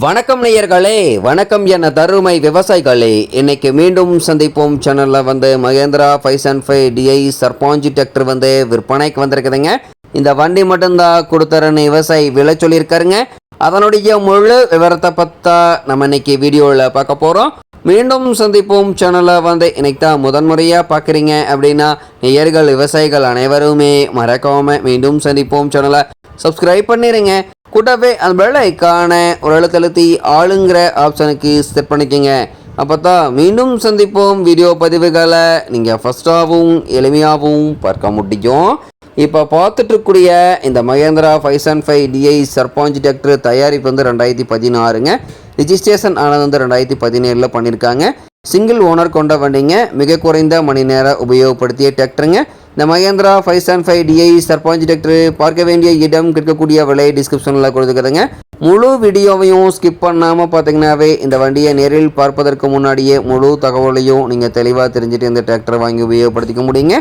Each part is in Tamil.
வணக்கம் நேயர்களே வணக்கம் என தருமை விவசாயிகளே. இன்னைக்கு மீண்டும் சந்திப்போம். சேனலில் வந்து Mahindra five seven five DI Sarpanch tractor வந்து விற்பனைக்கு வந்திருக்குதுங்க. இந்த வண்டி மட்டும்தான் கொடுத்துறன்னு விவசாயி விலை சொல்லியிருக்காருங்க. அதனுடைய முழு விவரத்தை பற்றா நம்ம இன்னைக்கு வீடியோவில் பார்க்க போகிறோம் மீண்டும் சந்திப்போம். சேனலை வந்து இன்னைக்கு தான் முதன்முறையாக பார்க்குறீங்க அப்படின்னா நேயர்கள் விவசாயிகள் அனைவருமே மறக்காமல் மீண்டும் சந்திப்போம். சேனலை சப்ஸ்கிரைப் பண்ணிடுங்க கூட்டவே அந்த பெல் ஐக்கான ஒரு அழுத்தழுத்தி ஆளுங்கிற ஆப்ஷனுக்கு செட் பண்ணிக்கோங்க. அப்போ தான் மீண்டும் சந்திப்போம் வீடியோ பதிவுகளை. நீங்கள் ஃபஸ்ட்டாகவும் எளிமையாகவும் பார்க்க முடியும். இப்போ பார்த்துட்ருக்கூடிய இந்த Mahindra five seven five DI Sarpanch tractor தயாரிப்பு வந்து ரெண்டாயிரத்தி பதினாறுங்க. ரிஜிஸ்ட்ரேஷன் ஆனது வந்து ரெண்டாயிரத்தி பதினேழில் பண்ணியிருக்காங்க சிங்கிள் ஓனர் கொண்ட வண்டிங்க. மிக குறைந்த மணி நேரம் உபயோகப்படுத்திய டிராக்டருங்க இந்த Mahindra five seven five DI Sarpanch tractor பார்க்க வேண்டிய இடம் கிடைக்கக்கூடிய விலை டிஸ்கிரிப்ஷனில் கொடுத்துக்கிறதுங்க. முழு வீடியோவையும் ஸ்கிப் பண்ணாமல் பார்த்தீங்கன்னாவே இந்த வண்டியை நேரில் பார்ப்பதற்கு முன்னாடியே முழு தகவலையும் நீங்கள் தெளிவாக தெரிஞ்சுட்டு இந்த டிராக்டரை வாங்கி உபயோகப்படுத்திக்க முடியுங்க.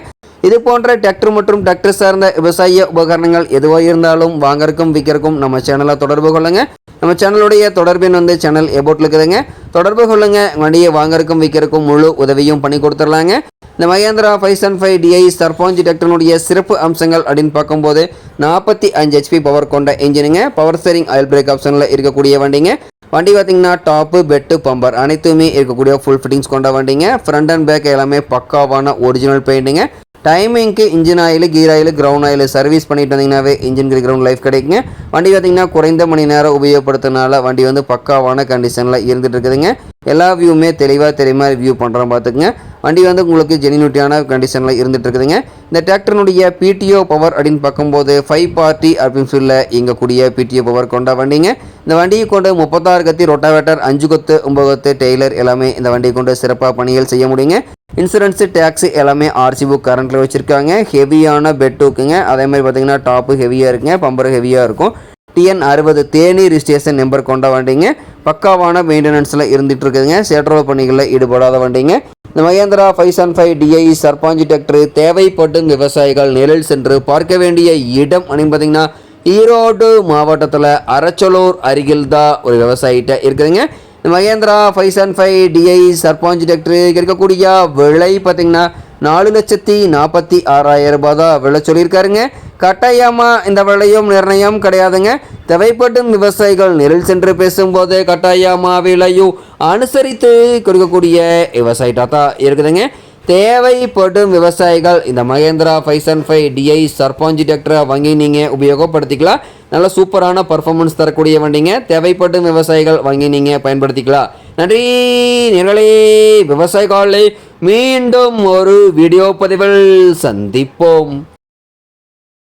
இது போன்ற டிராக்டர் மற்றும் டிராக்டர் சார்ந்த விவசாய உபகரணங்கள் எதுவாக இருந்தாலும் வாங்கறக்கும் விற்கிறக்கும் நம்ம சேனலை தொடர்பு கொள்ளுங்க. நம்ம சேனலுடைய தொடர்பின் வந்து சேனல் எபோட்டில் இருக்குதுங்க. தொடர்பு கொள்ளுங்க. வண்டியை வாங்கறக்கும் விற்கிறக்கும் முழு உதவியும் பண்ணி கொடுத்துர்லாங்க இந்த Mahindra five seven five DI Sarpanch டிராக்டருடைய சிறப்பு அம்சங்கள் அப்படின்னு பார்க்கும்போது நாற்பத்தி அஞ்சு ஹெச்பி பவர் கொண்ட இன்ஜினுங்க பவர் ஸ்டேரிங் ஆயில் பிரேக் ஆப்ஷனில் இருக்கக்கூடிய வண்டிங்க. வண்டி பார்த்தீங்கன்னா டாப்பு பெட்டு பம்பர் அனைத்துமே இருக்கக்கூடிய ஃபுல் ஃபிட்டிங்ஸ் கொண்ட வண்டிங்க. ஃப்ரண்ட் அண்ட் பேக் எல்லாமே பக்காவான ஒரிஜினல் பெயிண்ட்டுங்க டைமிங்க்கு engine oil gear oil ground oil service பண்ணிட்டு வந்தீங்கன்னாவே இன்ஜின் கிரவுண்ட் லைஃப் கிடைக்குங்க. வண்டி பார்த்திங்கன்னா குறைந்த மணி நேரம் உபயோகப்படுத்துறதுனால வண்டி வந்து பக்காவான கண்டிஷனில் இருந்துகிட்டு இருக்குதுங்க. எல்லா வியூவுமே தெளிவாக தெரியுமா? வியூ பண்ணுறோம் பார்த்துக்குங்க வண்டி வந்து உங்களுக்கு ஜெனினிட்டியான கண்டிஷனில் இருந்துட்டு இருக்குதுங்க. இந்த டிராக்டர்னுடைய பிடிஓ பவர் அப்படின்னு பார்க்கும்போது ஃபைவ் பார்ட்டி அப்படின்னு சொல்ல இயங்கக்கூடிய பிடிஓ பவர் கொண்ட வண்டிங்க. இந்த வண்டியை கொண்டு முப்பத்தாறு கத்தி ரொட்டாவேட்டர் அஞ்சு கொத்து ஒம்பது கொத்து டெய்லர் எல்லாமே இந்த வண்டியை கொண்டு சிறப்பாக பணிகள் செய்ய முடியுங்க. இன்சூரன்ஸு டேக்ஸு எல்லாமே ஆர்சி புக் கரண்ட்டில் வச்சுருக்காங்க. ஹெவியான பெட் ஹூக்குங்க அதே மாதிரி பார்த்தீங்கன்னா டாப்பு ஹெவியாக இருக்குங்க. பம்பர் ஹெவியாக இருக்கும். டிஎன் அறுபது தேனி ரிஜிஸ்ட்ரேஷன் நம்பர் கொண்ட வண்டிங்க. பக்காவான மெயின்டெனன்ஸில் இருந்துகிட்டு இருக்குதுங்க சேற்றோட பணிகளில் ஈடுபடாத வண்டிங்க. இந்த Mahindra five seven five DI Sarpanch tractor தேவைப்படும் விவசாயிகள் நேரில் சென்று பார்க்க வேண்டிய இடம் அப்படின்னு பார்த்தீங்கன்னா ஈரோடு மாவட்டத்தில் அரச்சலூர் அருகில் தான் ஒரு விவசாயிட்ட இருக்குதுங்க. Mahindra five seven five DI Sarpanch tractor இருக்கக்கூடிய விலை பார்த்தீங்கன்னா நாலு லட்சத்தி நாற்பத்தி ஆறாயிரம் ரூபாய் தான் விலை சொல்லியிருக்காருங்க. கட்டாயமாக இந்த விலையும் நிர்ணயம் கிடையாதுங்க. தேவைப்படும் விவசாயிகள் நேரில் சென்று பேசும்போது கட்டாயமாக விலையும் அனுசரித்து கொடுக்கக்கூடிய விவசாயிட்டாக தான் இருக்குதுங்க. தேவைப்படும் விவசாயிகள் இந்த Mahindra five seven five DI Sarpanch டிராக்டரை வாங்கி நீங்கள் உபயோகப்படுத்திக்கலாம். நல்ல சூப்பரான பர்ஃபார்மன்ஸ் தரக்கூடிய வண்டிங்க. தேவைப்படும் விவசாயிகள் வாங்கி நீங்கள் பயன்படுத்திக்கலாம். நன்றி நிரலே. விவசாயிகளை மீண்டும் ஒரு வீடியோ பதிவில் சந்திப்போம்.